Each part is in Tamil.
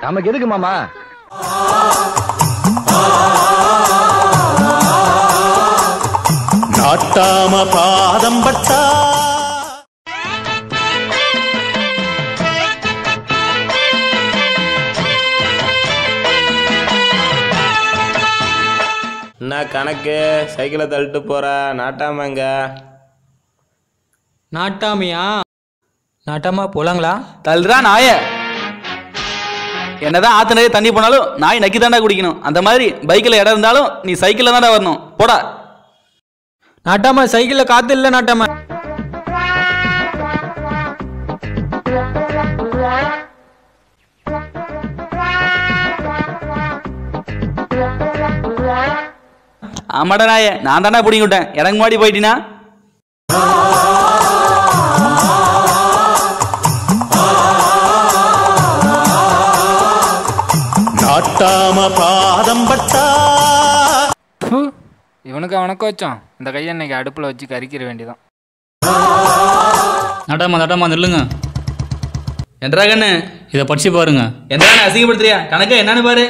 நமக்கு எதுக்கு மாமா? நாட்டாம பாதம் பட்டா. என்ன கணக்கு? சைக்கிளை தள்ளிட்டு போற. நாட்டாமங்க. நாட்டாமையா? நாட்டாமா போலாங்களா? தள்ளுறா நாய. என்னதான் ஆத்து நிறைய தண்ணி போனாலும் நாய் நக்கி தாண்டா குடிக்கணும். அந்த மாதிரி பைக்கில் இடம் இருந்தாலும் நீ சைக்கிளில் தாண்டா வரணும். போடா. நாட்டாமா சைக்கிளில் காத்து இல்லை நாட்டாமா. ஆமாடா நாய நான் தாண்டா பிடிங்கி விட்டேன் எனக்கு முன்னாடி போயிட்டினா? பாதம் பட்டா இவனுக்கு அவனுக்கு வச்சோம். இந்த கையை இன்னைக்கு அடுப்பில் வச்சு கறிக்கிற வேண்டியதான் நட்டாமா நட்டாமா நில்லுங்க. என்றா கண்ணு இதை படிச்சு பாருங்க. என்றா அசிங்கப்படுத்துறியா? கணக்கு என்னன்னு பாரு.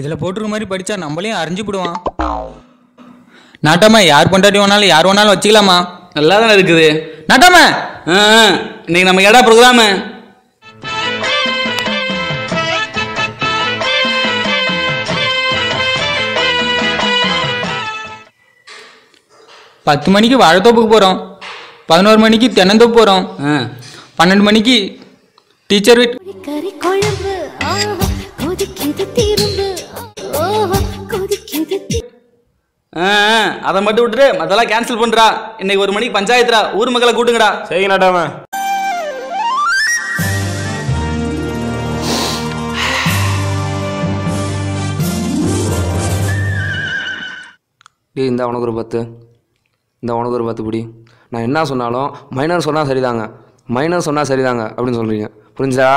இதில் போட்டிருக்க மாதிரி படித்தா நம்மளையும் அறிஞ்சு விடுவான் நாட்டாமா யார் பொண்டாட்டி வேணாலும் யார் வேணாலும் வச்சுக்கலாமா? நல்லா தானே இருக்குது. நாட்டாமா. இன்னைக்கு நம்ம ஏடா ப்ரோக்ராமு பத்து மணிக்கு வாழைத்தோப்புக்கு போகிறோம் பதினோரு மணிக்கு தென்னந்தோப்பு போகிறோம் பன்னெண்டு மணிக்கு டீச்சர் வீட் கறி குழம்பு. கொதிக்குது திரும்பு. ஓஹோ கொதிக்குது. அதை மட்டும் விட்டுட்டு மத்தெல்லாம் கேன்சல் பண்றா. இன்னைக்கு ஒரு மணிக்கு பஞ்சாயத்துடா. ஊர் மக்களை கூட்டுங்கடா. சரி நாட்டாம. டேய் இந்த உனக்கு ஒரு பத்து. இந்த உனக்கு ஒரு பத்து பிடி. நான் என்ன சொன்னாலும் மைனர் சொன்னால் சரிதாங்க. மைனர் சொன்னால் சரிதாங்க அப்படின்னு சொல்கிறீங்க புரிஞ்சா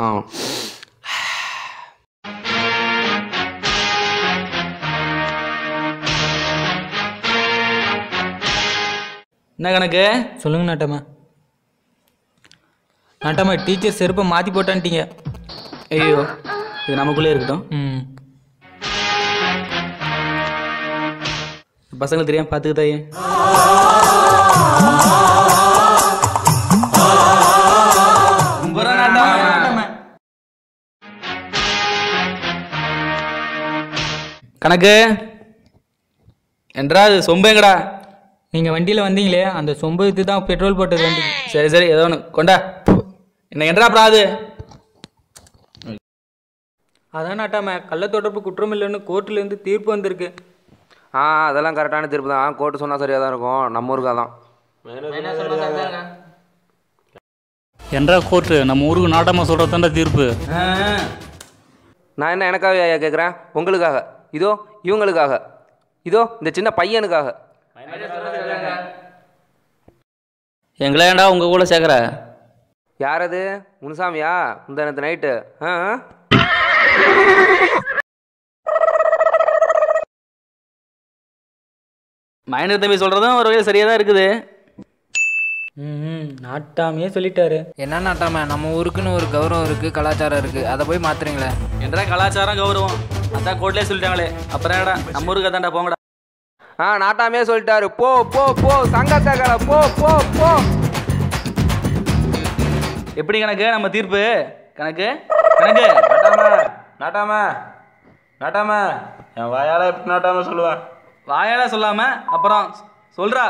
ஆ. என்ன கணக்கு? சொல்லுங்க நாட்டாமா நாட்டாமா டீச்சர் செருப்பை மாற்றி போட்டான்ட்டீங்க. ஐயோ இது நமக்குள்ளே இருக்கட்டும். ம். பசங்களுக்கு தெரியாம பார்த்துக்கிட்டாயே கணக்கு? என்றா அது சொம்பேங்கடா. நீங்கள் வண்டியில் வந்தீங்களே அந்த சொம்பு வித்து தான் பெட்ரோல் போட்டது வண்டிக்கு சரி சரி ஏதோ ஒன்று கொண்டா. என்ன என்றா பிராது அதான் நாட்டாம கள்ள தொடர்பு குற்றம் இல்லைன்னு கோர்ட்லேருந்து தீர்ப்பு வந்திருக்கு. ஆ அதெல்லாம் கரெக்டான தீர்ப்பு தான். கோர்ட்டு சொன்னால் சரியாக தான் இருக்கும். நம்ம ஊருக்கு அதான் என்றா கோர்ட்டு? நம்ம ஊருக்கு நாட்டாமா சொல்கிறதாண்டா தீர்ப்பு. நான் என்ன எனக்காக ஐயா கேட்குறேன் உங்களுக்காக. இதோ இவங்களுக்காக. இதோ இந்த சின்ன பையனுக்காக. எங்களை ஏன்டா உங்க கூட சேர்க்குற? யார் அது முனுசாமியா முந்தானத்து நைட்டு. ஆ? மைனர் தம்பி சொல்றதும் ஒரு வகையில் சரியா தான் இருக்குது. ம் நாட்டாமையே சொல்லிட்டாரு. என்ன நாட்டாம? நம்ம ஊருக்குன்னு ஒரு கௌரவம் இருக்குது கலாச்சாரம் இருக்குது அதை போய் மாத்துறீங்களே. என்ற கலாச்சாரம் கௌரவம்? அதான் கோர்ட்லேயே சொல்லிட்டாங்களே. அப்புறம் நம்ம ஊருக்கு அதான்டா போங்கடா. ஆ நாட்டாமே சொல்லிட்டாரு. போ போ போ சங்கத்தகல போ போ போ. எப்படி கணக்கு நம்ம தீர்ப்பு? கணக்கு? கணக்கு? நாட்டாம நாட்டாம நாட்டாம. என் வாயால எப்படி நாட்டாம சொல்லுவேன் வாயால சொல்லாம அப்புறம் சொல்றா.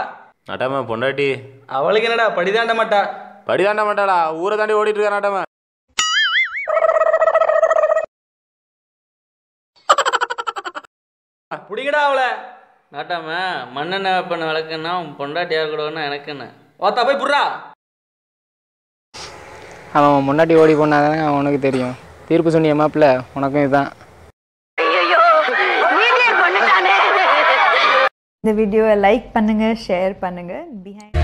நாட்டாம பொண்டாட்டி. அவளுக்கு என்னடா படிதாண்ட மாட்டா? படி தாண்ட மாட்டாளா? ஊரை தாண்டி ஓடிட்டு இருக்கா நாட்டாம? பிடிக்கடா அவளை. நாட்டாம மண்ணெண்ணெய் பண்ண விளக்குன்னா உன் பொண்டாட்டியார் கூடன்னா எனக்கு என்ன ஓத்தா போய் புடுறா. அவன் முன்னாடி ஓடி போனாதானே அவனுக்கு தெரியும். தீர்ப்பு சொன்னிய மாப்பிள்ள உனக்கும் இதுதான். இந்த வீடியோவை லைக் பண்ணுங்க ஷேர் பண்ணுங்க பிஹைண்ட்